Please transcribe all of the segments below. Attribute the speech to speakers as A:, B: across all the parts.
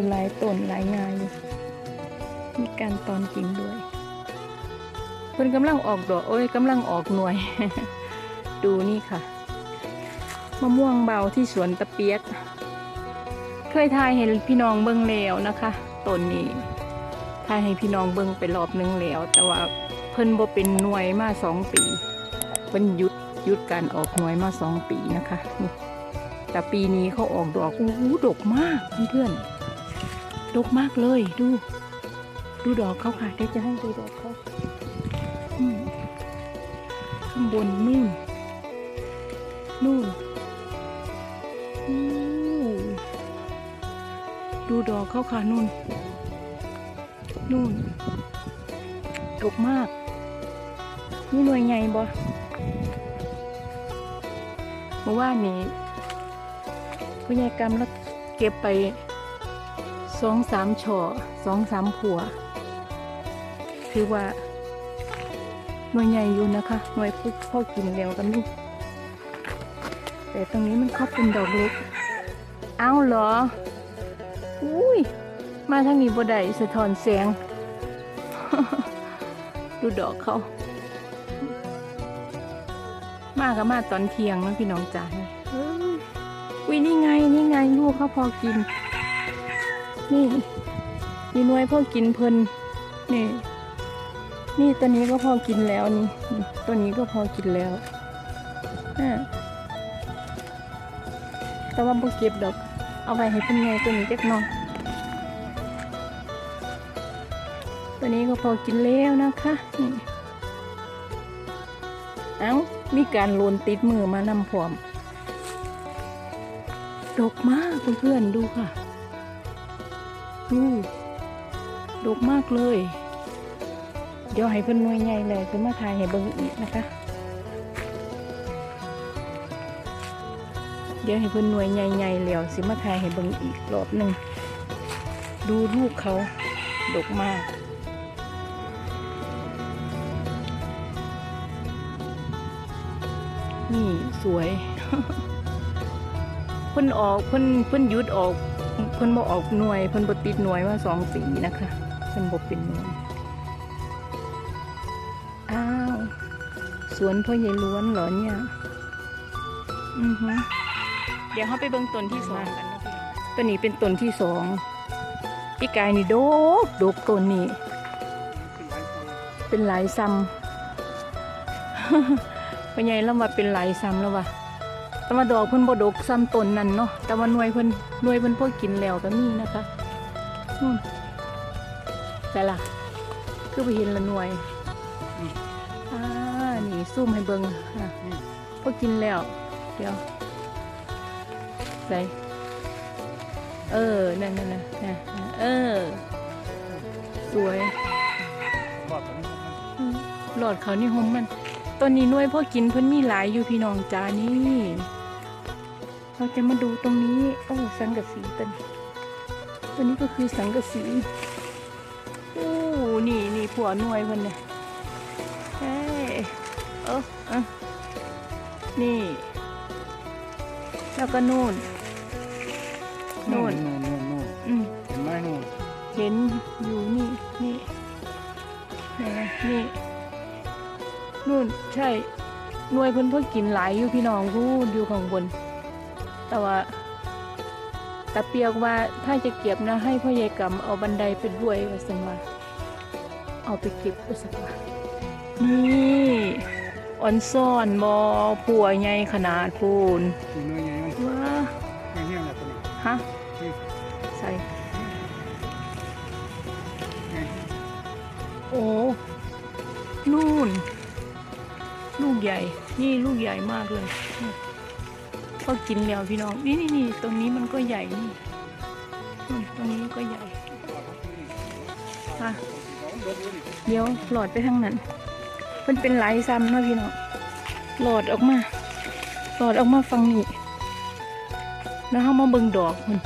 A: อยู่หลายต้นหลายงาอยู่ มีการตอนจริงด้วยเพิ่นกำลังออกดอกโอ้ยกำลังออกหน่วย ดูนี่ค่ะมะม่วงเบาที่สวนตะเปียก เคยทายเห็นพี่น้องเบิ่งแล้วนะคะต้นนี้ทายให้พี่น้องเบิ่งไปรอบนึงแล้ว แต่ว่าเพิ่นบ่เป็นหน่วยมาสองปีเพิ่นหยุดหยุดการออกหน่วยมาสองปีนะคะนี่แต่ปีนี้เขาออกดอกโอ้ดกมากเพื่อนๆ ดกมากเลยดู ดูดอกเขาค่ะเดี๋ยวจะให้ดูดอกเขาข้างบนนู่น นู่นดูดอกเขาค่ะนู่น นู่นดกมาก นี่หน่วยไงบ่เมื่อวานนี้ผู้ใหญ่กรรมแล้วเก็บไป สองสามช่อสองสามผัว คือว่า หน่วยใหญ่อยู่นะคะ หน่วยพวกพ่อกินแล้วกันนี่แต่ตรงนี้มันเข้าเป็นดอกเล็ก เอ้าเหรอ อุ้ย มาทางนี้บ่ได้สะท้อนแสง ดูดอกเขามากับมาตอนเที่ยงนะพี่น้องจ๋านี่เอ้ยอุ้ยนี่ไง นี่ไงลูกเขาพอกิน นี่มีน่วยพอกินเพลินนี่ นี่ตัวนี้ก็พอกินแล้วนี่ ตัวนี้ก็พอกินแล้วแต่ว่าบ่เก็บดอก เอาไว้ให้เพิ่นไงตัวนี้เจ็กน้อยตัวนี้ก็พอกินแล้วนะคะนี่เอ้ามีการโลนติดมือมานำพร้อมดกมากเพื่อนๆดูค่ะ ดูดกมากเลย เดี๋ยวให้เพื่อนหน่วยใหญ่เลยคือมาถ่ายให้เบิ่งอีกนะคะ เดี๋ยวให้เพื่อนหน่วยใหญ่ๆแล้วสิมาถ่ายให้เบิ่งอีกรอบหนึ่งดูลูกเขาดกมากนี่สวยเพิ่นออกเพิ่นเพิ่นหยุดออก พิ่นบ่ออกหน่วยเพิ่นบ่ติดหน่วยมาสองปีนะคะเพิ่นบ่เป็นหน่วยอ้าวสวนพ่อใหญ่ล้วนเหรอเนี่ยอือฮึเดี๋ยวเขาไปเบิ่งต้นที่สองกันนะพี่ต้นนี้เป็นต้นที่สองพี่กายนี่โดกโดกต้นนี้ เป็นหลายซ้ำพ่อใหญ่เรามาเป็นหลายซ้ำแล้วว่ะ แต่ว่าดอกเพิ่นบ่ดกซ้ำต้นนั่นเนาะแต่ว่าหน่วยเพิ่นหน่วยเพิ่นพอกินแล้วก็มีนะคะนู่นแต่ล่ะคือไปเห็นละหน่วยอ่านี่ซูมให้เบิ่งอะพอกินแล้ว เดี๋ยวใส่เออนั่นนั่นนั่นนั่เออ สวยหลอดเขานี่หอมมันตอนนี้น่วยพ่อกินเพิ่นมีหลายอยู่พี่น้องจ้านี่ เราจะมาดูตรงนี้ โอ้ สังกะสีตัวนี้ตัวนี้ก็คือสังกะสี โอ้ นี่นี่ผัวหน่วยเพิ่นเนี่ยเอ้ยเออเออนี่ แล้วก็นู่น นู่น
B: นู่นนู่นนู่น
A: อืม
B: เห็นไหมนู่น
A: เห็นอยู่นี่นี่ไหนอะนี่นู่นใช่หน่วยเพิ่นเพิ่งกินหลายอยู่พี่น้องพูดอยู่ข้างบน แต่ว่าตาเปียกว่าถ้าจะเก็บนะให้พ่อใหญ่กำเอาบันไดไปด้วยว่าสันว่าเอาไปเก็บว่าสันว่านี่อ่อนซ่อนบอผัวใหญ่ขนาดพูน
B: นี่เนื้อใหญ่มัน
A: ว้า
B: แห้งๆแบบตัวนี้
A: ฮะ
B: นี่
A: ใส่
B: ไง
A: โอ้นู่น ลูกใหญ่ นี่ลูกใหญ่มากเลย ก็กินแล้วพี่น้อง นี่นี่นี่ตรงนี้มันก็ใหญ่นี่ตรงนี้ก็ใหญ่ค่ะเดี๋ยวหลอดไปทางนั้น มันเป็นไหลซ้ำเนาะพี่น้อง หลอดออกมา หลอดออกมาฟังนี่แล้วเขามาเบิ่งดอกมัน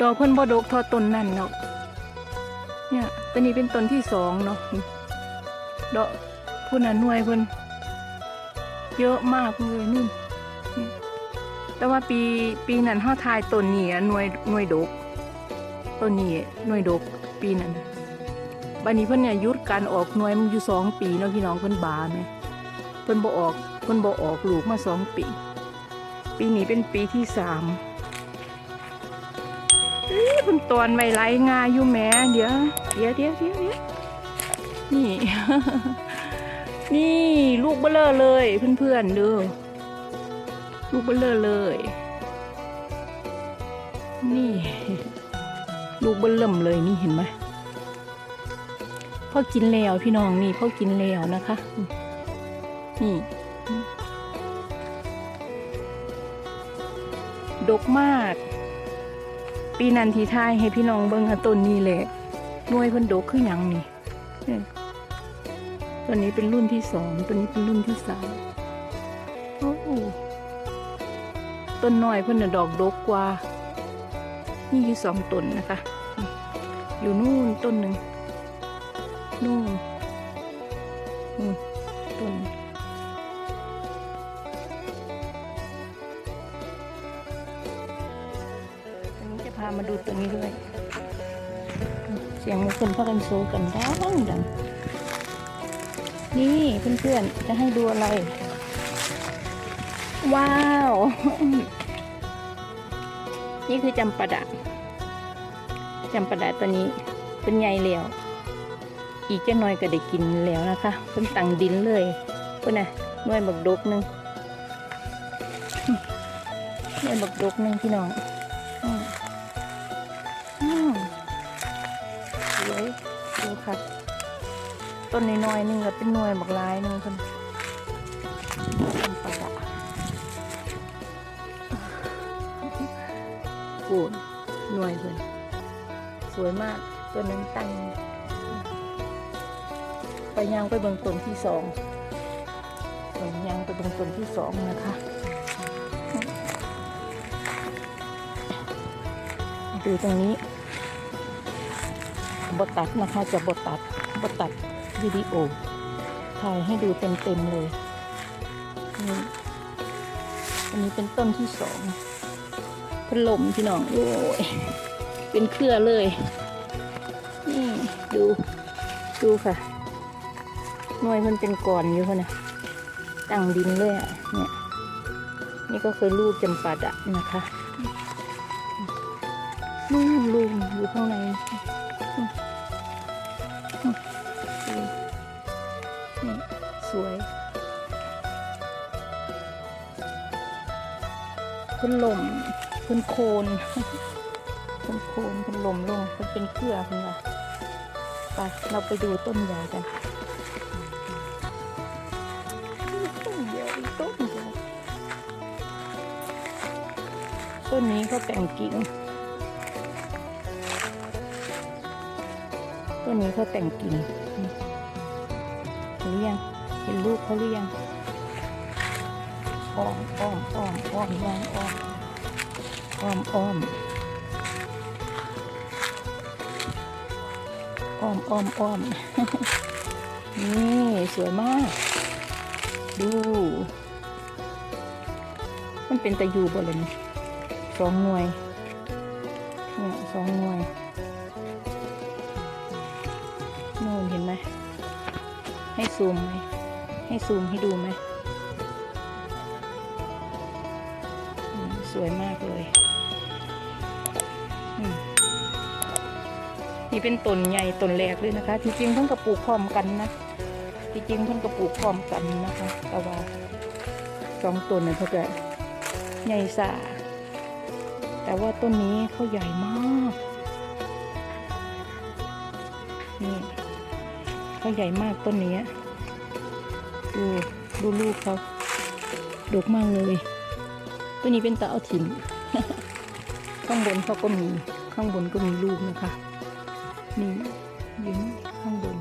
A: ดอกเพิ่นบ่ดกทอต้นนั่นเนาะ เนี่ยตัวนี้เป็นต้นที่สองเนาะ ดอกพุ่นน่ะหน่วยเพิ่นเยอะมากเลยนู่น แต่ว่าปีปีนั้นเฮาทายต้นนี้อะหน่วยหน่วยดกต้นนี้หน่วยดกปีนั้นบัดนี้เพิ่นเนี่ยยุดการออกหน่วยมันอยู่สองปีเนาะพี่น้องเพิ่นบาแม่เพิ่นบ่ออกเพิ่นบ่ออกลูกมาสองปี ปีนี้เป็นปีที่สามเอ้ยเพิ่นตอนไว้ไหลงาอยู่แมเดี๋ยวเดี๋ยวเดี๋ยวเดี๋ยวเดี๋ยวนี่ นี่ลูกเบลเลอเลยเพื่อนๆดู ลูกเบลเลอเลย นี่ ลูกเบลเริ่มเลยนี่เห็นไหมพ่อกินแล้วพี่น้องนี่พ่อกินแล้วนะคะ นี่ ดกมาก ปีนันทีทายให้พี่น้องเบิ่งอะต้นนี้แหละหน่วยเพิ่นดกคือหยังนี่ตัวนี้เป็นรุ่นที่สองตัวนี้เป็นรุ่นที่สามโอ้ ต้นน้อยเพิ่นน่ะดอกดกกว่า นี่อยู่สองต้นนะคะ อยู่นู่นต้นหนึ่งนู่นนู่นต้นวันนี้จะพามาดูตัวนี้ด้วย เสียงมันคนพากันโซกันดังดังนี่เพื่อนๆ จะให้ดูอะไร ว้าว นี่คือจำปาดะจำปาดะตัวนี้เป็นใหญ่แล้ว อีกจะน้อยก็ได้กินแล้วนะคะเป็นตังดินเลยเพื่อนน่ะน่วยบักดกหนึ่งน่วยบักดกหนึ่งพี่น้องอืมอืมสวยดูค่ะ ต้นน้อยๆหนึงก็เป็นหน่วยบักลายหนึงคน กูดหน่วยเลยสวยมาก ตัวนั้นตั้ง ไปยางไปเบิงต้นที่สองไปยางไปเบิงต้นที่สองนะคะ ดูตรงนี้บทตัดนะคะจะบทตัดบทตัดวิดีโอถ่ายให้ดูเต็มๆเลยนี่อันนี้เป็นต้นที่สอง พัดลมพี่น้องโอ้ยเป็นเครือเลย นี่ดู ดูค่ะหน่วยมันเป็นก่อนอยู่ค่ะนะตั้งดินเลยอะเนี่ยนี่ก็คือลูกจำปาดะนะคะนู่นลุงอยู่ข้างในนี่สวยขึ้นลม ขึ้นโคนขึ้นโคนขึ้นลมลงมันเป็นเครือคุณล่ะไปเราไปดูต้นใหญ่กันต้นเดียวอีกต้นเดียวต้นนี้เขาแต่งกิ่งตัวนี้เขาแต่งกิ่งเห็นหรือยังเห็นลูกเขาหรือยังอ้อมอ้อมอ้อมอ้อมวางอ้อม อ้อมอ้อมอ้อมอ้อมอ้อมนี่สวยมาก ดู มันเป็นตะยูบ่เลยนี่สองหน่วยเนี่ยสองหน่วยนู่นเห็นไหมให้ซูมไหมให้ซูมให้ดูไหมสวยมากเลย นี่เป็นต้นใหญ่ต้นแรกเลยนะคะ ที่จริงเพิ่งกระปลูกพร้อมกันนะที่จริงเพิ่งกระปลูกพร้อมกันนะคะแต่ว่าสองต้นเนี่ยเขาจะใหญ่สาแต่ว่าต้นนี้เขาใหญ่มากนี่เขาใหญ่มากต้นนี้ดูดูลูกเขาดกมากเลย ตัวนี้เป็นตะเอาถิ่นข้างบนเขาก็มีข้างบนก็มีลูกนะคะ นี่ยืนข้างบน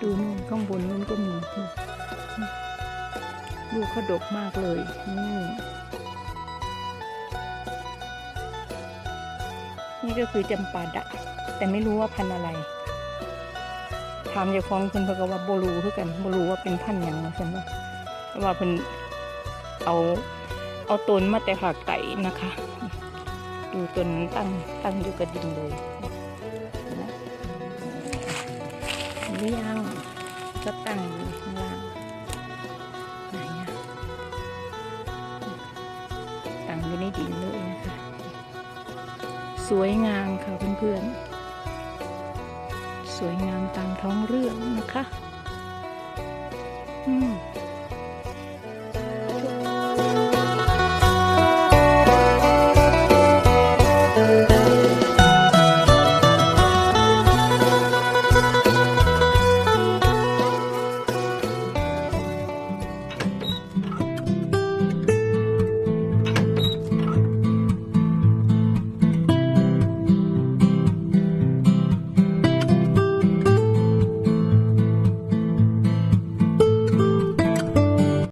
A: ดูนู่นข้างบนนู่นก็มีลูกเขาดกมากเลยนี่นี่ก็คือจำปาดะ แต่ไม่รู้ว่าพันอะไร ถามจ้าของเพิ่นเพิ่นก็ว่าโบรู้คือกันโบรูว่าเป็นพันธุ์หยังว่าซั่นว่าว่าเพิ่นเอาเอาต้นมาแต่ภาคใต้นะคะ ดูต้นตั้งตั้งอยู่กับดินเลย หรือยังก็ตั้งอยู่ข้างล่างไหนอะตั้งอยู่ในดินเลยนะคะ สวยงามค่ะเพื่อนๆ สวยงามตามท้องเรื่องนะคะ